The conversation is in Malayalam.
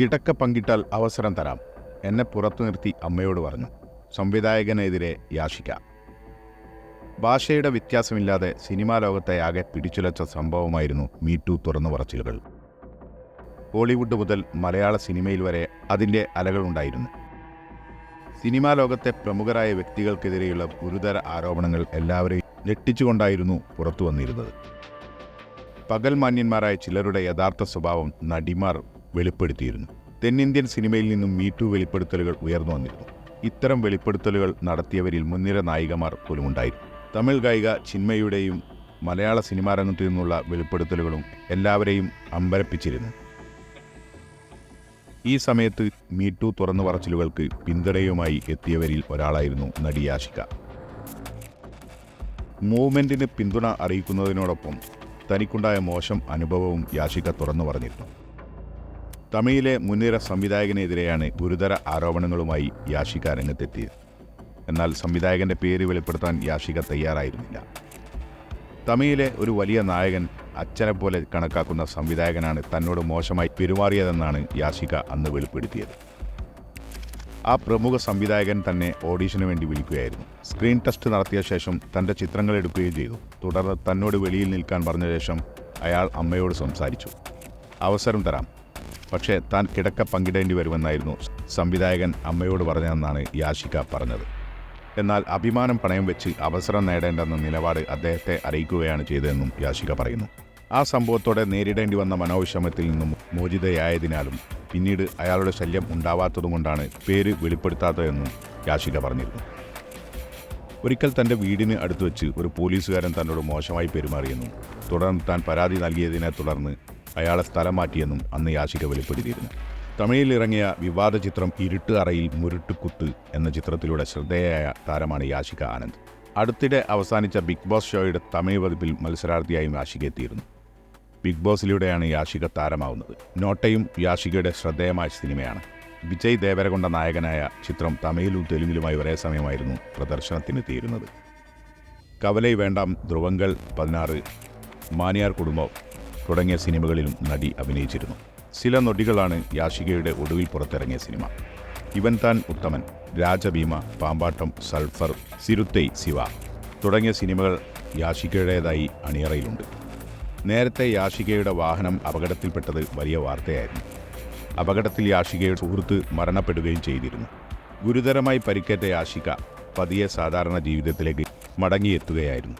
കിടക്ക പങ്കിട്ടാൽ അവസരം തരാം. എന്നെ പുറത്തു നിർത്തി അമ്മയോട് പറഞ്ഞു. സംവിധായകനെതിരെ യാഷിക ഭാഷയുടെ വ്യത്യാസമില്ലാതെ സിനിമാ ലോകത്തെ ആകെ പിടിച്ചുലച്ച സംഭവമായിരുന്നു മീറ്റു തുറന്നു പറച്ചിലുകൾ. ഹോളിവുഡ് മുതൽ മലയാള സിനിമയിൽ വരെ അതിന്റെ അലകളുണ്ടായിരുന്നു സിനിമാ ലോകത്തെ പ്രമുഖരായ വ്യക്തികൾക്കെതിരെയുള്ള ഗുരുതര ആരോപണങ്ങൾ എല്ലാവരെയും ഞെട്ടിച്ചുകൊണ്ടായിരുന്നു പുറത്തു വന്നിരുന്നത്. പകൽ മാന്യന്മാരായ ചിലരുടെ യഥാർത്ഥ സ്വഭാവം നടിമാർ വെളിപ്പെടുത്തിയിരുന്നു. തെന്നിന്ത്യൻ സിനിമയിൽ നിന്നും മീറ്റു വെളിപ്പെടുത്തലുകൾ ഉയർന്നു വന്നിരുന്നു. ഇത്തരം വെളിപ്പെടുത്തലുകൾ നടത്തിയവരിൽ മുൻനിര നായികമാർ പോലും ഉണ്ടായിരുന്നു തമിഴ് ഗായിക ചിന്മയുടെയും മലയാള സിനിമാ രംഗത്തു നിന്നുള്ള വെളിപ്പെടുത്തലുകളും എല്ലാവരെയും അമ്പരപ്പിച്ചിരുന്നു. ഈ സമയത്ത് മീറ്റു തുറന്നു പറച്ചിലുകൾക്ക് പിന്തുണയുമായി എത്തിയവരിൽ ഒരാളായിരുന്നു നടി ആശിക മൂവ്മെന്റിന് പിന്തുണ അറിയിക്കുന്നതിനോടൊപ്പം തനിക്കുണ്ടായ മോശം അനുഭവവും യാഷിക തുറന്നു പറഞ്ഞിരുന്നു തമിഴിലെ മുൻനിര സംവിധായകനെതിരെയാണ് ഗുരുതര ആരോപണങ്ങളുമായി യാഷിക രംഗത്തെത്തിയത്. എന്നാൽ സംവിധായകന്റെ പേര് വെളിപ്പെടുത്താൻ യാഷിക തയ്യാറായിരുന്നില്ല. തമിഴിലെ ഒരു വലിയ നായകൻ അച്ഛനെ പോലെ കണക്കാക്കുന്ന സംവിധായകനാണ് തന്നോട് മോശമായി പെരുമാറിയതെന്നാണ് യാഷിക അന്ന് വെളിപ്പെടുത്തിയത്. ആ പ്രമുഖ സംവിധായകൻ തന്നെ ഓഡീഷന് വേണ്ടി വിളിക്കുകയായിരുന്നു. സ്ക്രീൻ ടെസ്റ്റ് നടത്തിയ ശേഷം തന്റെ ചിത്രങ്ങൾ എടുക്കുകയും ചെയ്തു. തുടർന്ന് തന്നോട് വെളിയിൽ നിൽക്കാൻ പറഞ്ഞ ശേഷം അയാൾ അമ്മയോട് സംസാരിച്ചു. അവസരം തരാം. പക്ഷേ താൻ കിടക്ക പങ്കിടേണ്ടി വരുമെന്നായിരുന്നു സംവിധായകൻ അമ്മയോട് പറഞ്ഞതെന്നാണ് യാഷിക പറഞ്ഞത്. എന്നാൽ അഭിമാനം പണയം വെച്ച് അവസരം നേടേണ്ടെന്ന നിലപാട് അദ്ദേഹത്തെ അറിയിക്കുകയാണ് ചെയ്തതെന്നും യാഷിക പറയുന്നു. ആ സംഭവത്തോടെ നേരിടേണ്ടി വന്ന മനോവിഷമത്തിൽ നിന്നും മോചിതയായതിനാലും പിന്നീട് അയാളുടെ ശല്യം ഉണ്ടാവാത്തതുകൊണ്ടാണ് പേര് വെളിപ്പെടുത്താത്തതെന്നും യാഷിക പറഞ്ഞിരുന്നു. ഒരിക്കൽ തന്റെ വീടിന് അടുത്ത് വെച്ച് ഒരു പോലീസുകാരൻ തന്നോട് മോശമായി പെരുമാറിയെന്നും തുടർന്ന് താൻ പരാതി നൽകിയതിനെ തുടർന്ന് അയാളെ സ്ഥലം മാറ്റിയെന്നും അന്ന് യാശിക വെളിപ്പെടുത്തിയിരുന്നു. തമിഴിൽ ഇറങ്ങിയ വിവാദ ചിത്രം ഇരുട്ട് അറയിൽ മുരുട്ടുകുത്ത് എന്ന ചിത്രത്തിലൂടെ ശ്രദ്ധേയയായ താരമാണ് യാശിക ആനന്ദ്. അടുത്തിടെ അവസാനിച്ച ബിഗ് ബോസ് ഷോയുടെ തമിഴ് പതിപ്പിൽ മത്സരാർത്ഥിയായും യാശിക എത്തിയിരുന്നു ബിഗ് ബോസിലൂടെയാണ് യാശിക താരമാവുന്നത്. നോട്ടയും യാശികയുടെ ശ്രദ്ധേയമായ സിനിമയാണ്. വിജയ് ദേവരകൊണ്ട നായകനായ ചിത്രം തമിഴിലും തെലുങ്കിലുമായി ഒരേ സമയമായിരുന്നു പ്രദർശനത്തിനെത്തിയിരുന്നത്. കവലൈ വേണ്ടാം ധ്രുവങ്ങൾ പതിനാറ് മാനിയാർ കുടുംബം തുടങ്ങിയ സിനിമകളിലും നടി അഭിനയിച്ചിരുന്നു. ചില നൊടികളാണ് യാഷികയുടെ ഒടുവിൽ പുറത്തിറങ്ങിയ സിനിമ. ഇവൻ താൻ ഉത്തമൻ രാജഭീമ പാമ്പാട്ടം സൾഫർ സിരുത്തൈ ശിവ തുടങ്ങിയ സിനിമകൾ യാഷികയുടേതായി അണിയറയിലുണ്ട്. നേരത്തെ യാഷികയുടെ വാഹനം അപകടത്തിൽപ്പെട്ടത് വലിയ വാർത്തയായിരുന്നു. അപകടത്തിൽ യാഷികയുടെ സുഹൃത്ത് മരണപ്പെടുകയും ചെയ്തിരുന്നു. ഗുരുതരമായി പരിക്കേറ്റ യാഷിക പതിയെ സാധാരണ ജീവിതത്തിലേക്ക് മടങ്ങിയെത്തുകയായിരുന്നു.